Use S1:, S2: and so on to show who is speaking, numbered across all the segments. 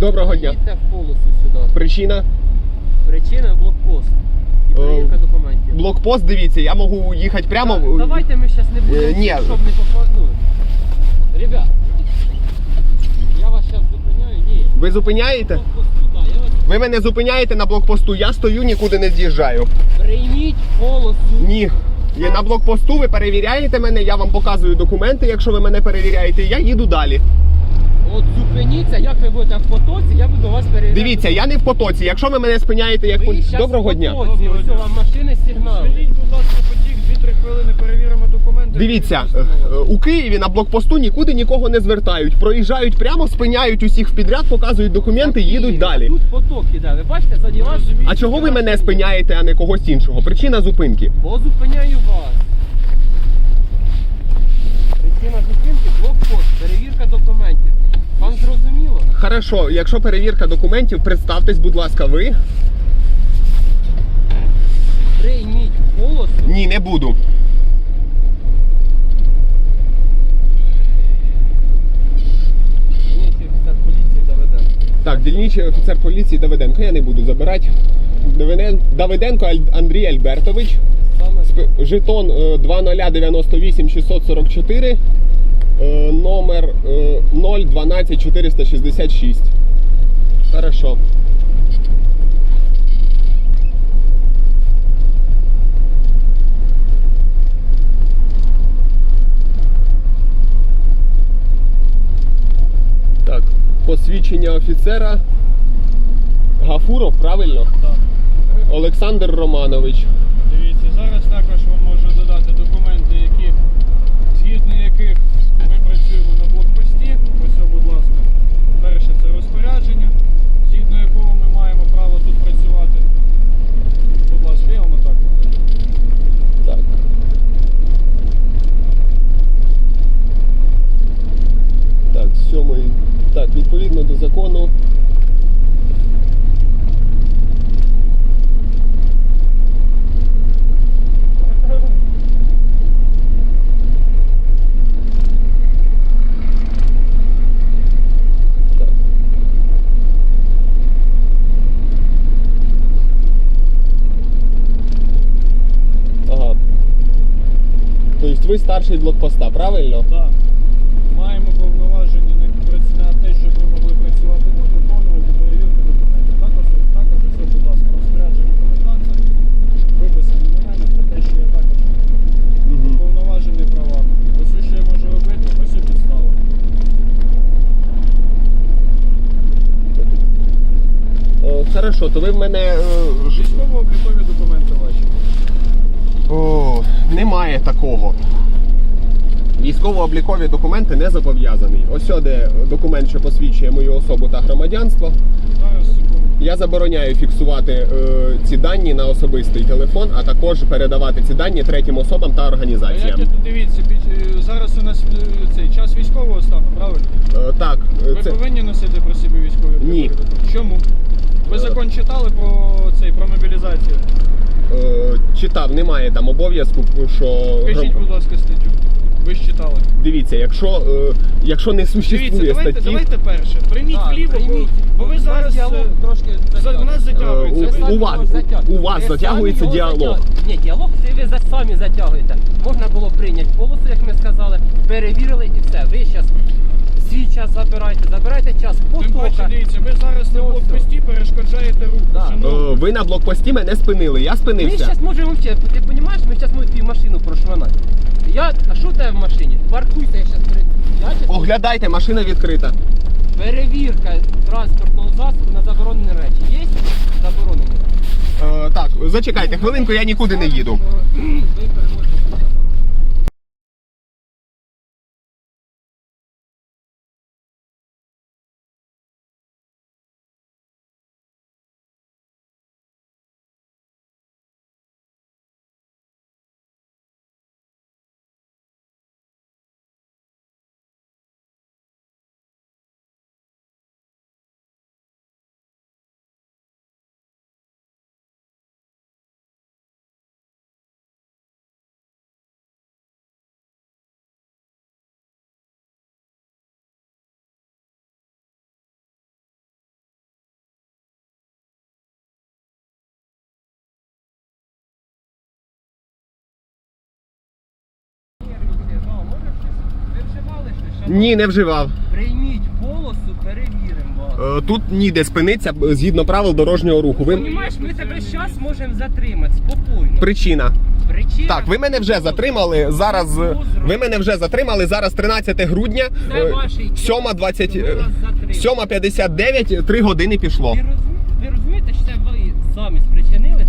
S1: Доброго дня.
S2: Їдьте в полосу сюди.
S1: Причина
S2: Причина блокпост. І перевірка
S1: Е,
S2: документів.
S1: блокпост. Дивіться, я можу їхати прямо.
S2: Так, Давайте ми зараз не будемо,
S1: Е, ні.
S2: щоб не попаду. Ребят, я вас зараз зупиняю. Ні.
S1: Ви зупиняєте?
S2: Блокпост туди. Я вас
S1: Ви мене зупиняєте на блокпосту. Я стою, нікуди не з'їжджаю.
S2: прийміть полосу.
S1: Ні. Є на блокпосту, ви перевіряєте мене, я вам показую документи, якщо ви мене перевіряєте, я їду далі.
S2: От зупиніться, як ви будете в потоці, я буду вас перевіряти.
S1: Дивіться, я не в потоці. Якщо ви мене спиняєте, як
S2: Ви щас
S1: доброго
S2: в
S1: дня.
S2: потоці,
S3: Доброго
S2: ось
S3: дня.
S2: вам машини сигнали.
S3: Звільніть, будь ласка, потік, 2-3 хвилини перевіримо документи.
S1: Дивіться, е, е, у Києві на блокпосту нікуди нікого не звертають. Проїжджають прямо, спиняють усіх в підряд, показують документи, їдуть далі.
S2: Тут поток іде, ви бачите, заді вас.
S1: А чого ви мене спиняєте, а не когось іншого? Причина зупинки.
S2: Бо зупиняю вас. Причина зупинки блокпост, перевірка документів. Вам зрозуміло?
S1: Хорошо, якщо перевірка документів, представтесь, будь ласка, ви.
S2: Прийміть полосу.
S1: Ні, не буду.
S2: Офіцер поліції.
S1: Так, дільничий офіцер поліції Давиденко, я не буду забирати. Давиден- Давиденко Андрій Альбертович.
S2: Саме
S1: Сп- Жетон е, 2098 644, е, номер е, 012 466. Хорошо. Так, посвідчення офіцера. Гафуров, правильно?
S3: Так.
S1: Олександр Романович.
S3: Дивіться, зараз також вам можу додати документи, які, згідно яких ми працюємо на блокпості. Ось, о, будь ласка. Перше це розпорядження, згідно якого ми маємо право тут працювати. Будь ласка, я вам отак покажу.
S1: Так. Так, сьомий. Так, відповідно до закону. Так. Ага. Тобто ви старший блокпоста, правильно?
S3: Так. Маємо повноваження на, те, щоб ви могли працювати тут, виконувати перевірку документів. Також, також ось, будь ласка, розпорядження коменданта виписані на мене про те, що я також
S1: Угу.
S3: повноважений правами. Ось що я можу робити, ось і підстава.
S1: Е, Хорошо, то ви в мене. е, ж-
S3: Військово-облікові документи ваші.
S1: О, немає такого. Військово-облікові документи не зобов'язаний. Ось де документ, що посвідчує мою особу та громадянство. Я забороняю фіксувати е, ці дані на особистий телефон, а також передавати ці дані третім особам та
S3: А як
S1: організаціям.
S3: тут дивіться, під, е, зараз у нас е, цей час військового стану, правильно?
S1: Е, так, е,
S3: Ви
S1: це
S3: повинні носити при собі військові
S1: Ні.
S3: документи? Чому? Ви закон читали про цей про мобілізацію?
S1: Е, читав, немає там обов'язку, що
S3: Скажіть, будь ласка, статтю. Ви ж читали.
S1: дивіться, якщо, е, якщо не существує
S3: Дивіться, давайте,
S1: статті.
S3: давайте перше. Прийміть
S2: Так,
S3: вліво, бо,
S2: прийміть.
S3: бо ви
S2: У
S3: зараз
S2: діалог
S3: е,
S2: трошки
S3: за- у нас затягується.
S1: Е,
S3: Ви
S1: у вас- у вас затягується діалог.
S2: затяг- Ні, діалог це ви за самі затягуєте. Можна було прийняти полосу, як ми сказали, перевірили і все. Ви зараз свій час забирайте, забирайте час
S3: Тим паче,
S2: потока.
S3: дивіться, ви зараз на блокпості перешкоджаєте рух.
S2: Да.
S3: шановні.
S1: Е, Ви на блокпості мене спинили, я
S2: Ми
S1: спинився.
S2: зараз можемо вчити, ти розумієш, ми зараз можемо твою машину прошманати. Я, а що в тебе в машині? Паркуйся, я зараз перед... Я щас-
S1: Оглядайте, машина відкрита.
S2: Перевірка транспортного засобу на заборонені речі. Є заборонені?
S1: Е, так, зачекайте хвилинку, я нікуди не їду.
S2: Ви перевозите.
S1: Ні, не вживав.
S2: Прийміть полосу, перевіримо вас.
S1: Е, Тут ніде спиниться згідно правил дорожнього руху. Ви
S2: Понімаєш, ми тебе зараз можемо затримати спокійно.
S1: причина.
S2: Причина.
S1: Так, ви мене вже затримали. Зараз е, ви мене вже затримали. Зараз 13 грудня,
S2: Це
S1: е,
S2: ваші дії,
S1: 7.20,
S2: що ми вас затримали.
S1: 7.59, 3 години пішло.
S2: Ви, ви розумієте, що це ви самі спричинили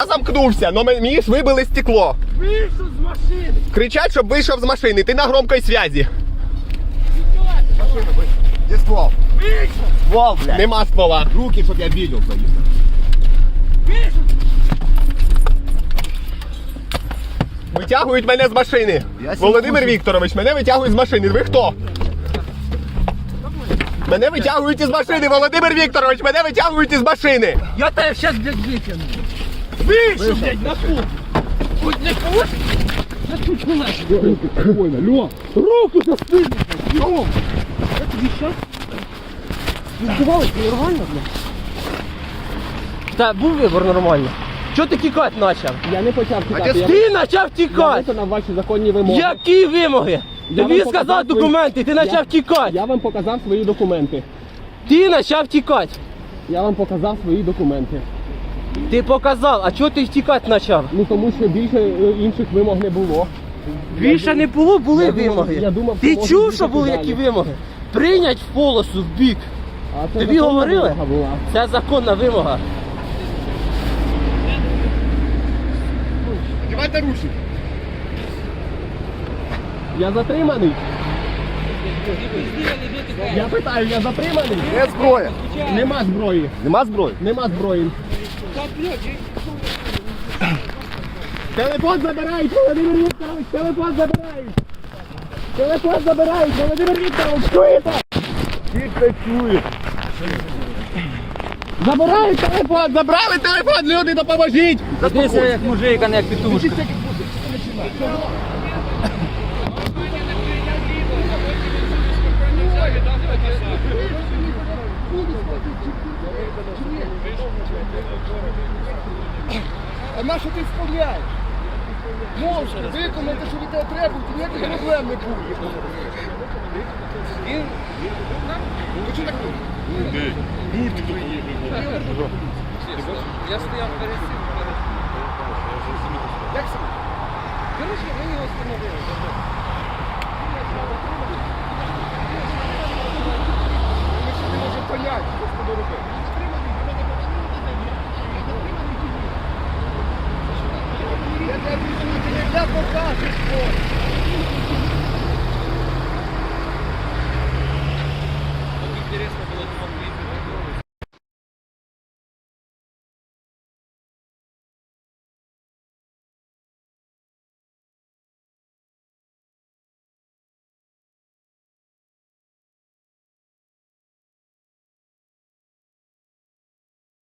S1: Я замкнувся, но мені ж вибили стекло.
S2: Вийшов з машини!
S1: Кричать, щоб вийшов з машини. Ти на громкій зв'язі.
S4: Где ствол?
S2: Вийшов!
S4: Ствол, блядь.
S1: Нема ствола.
S4: Руки, чтоб я видел твои.
S2: Вийшов!
S1: Витягують мене з машини.
S4: Я
S1: Володимир. Вікторович, мене витягують з машини. Ви хто? Мене витягують із машини, Володимир Вікторович, мене витягують із машини.
S2: Я тебе зараз, блядь, витягну. Вийшов, блядь, на путь. Хоч не получиш? Я тут кулак.
S4: Спокойно, Лё.
S2: Руку за спину, блядь. Лём. Я тобі щас... Спілкувалися нормально, блядь? Та був вибор нормально. Чого ти тікати почав?
S1: Я не почав
S4: тікати, я-
S2: Ти почав тікати!
S1: виконав ваші законні вимоги.
S2: Які вимоги?
S1: Я
S2: Тобі
S1: вам
S2: сказав
S1: показав свої-
S2: документи, ти почав тікати.
S1: Я вам показав свої документи.
S2: Ти почав тікати.
S1: Я вам показав свої документи.
S2: Ти показав, а чого ти тікати почав?
S1: Ну тому що більше е, інших вимог не було.
S2: Більше не було, були
S1: Я думав-
S2: вимоги.
S1: я думав,
S2: ти
S1: що
S2: чув, що були
S1: далі.
S2: які вимоги? Прийнять в полосу в бік.
S1: А це
S2: Тобі
S1: законна
S2: говорили?
S1: вимога була.
S2: Це законна вимога.
S4: Одевай наручник.
S1: Я затриманий. Я питаю, я затриманий?
S4: Де зброя?
S1: Нема зброї.
S4: Нема зброї?
S1: Нема зброї. Телефон забирають, Володимир Вікторович, телефон забирають. Телефон забирають, Володимир Вікторович, чуєте?
S4: Це чуєш.
S1: Забирають телефон, забрали телефон, люди, допоможіть.
S2: Дивися як мужик, а не як петушка.
S4: А на що ти вставляєш? Може, виконати, що від тебе треба, то ніяких проблем не буде. Він?
S2: Я стояв перед цим.
S4: Як саме?
S2: Короче, ми його встановили. Ми ще не можемо поняти,
S4: що з тобою робити. Я покажу
S2: Тут интересно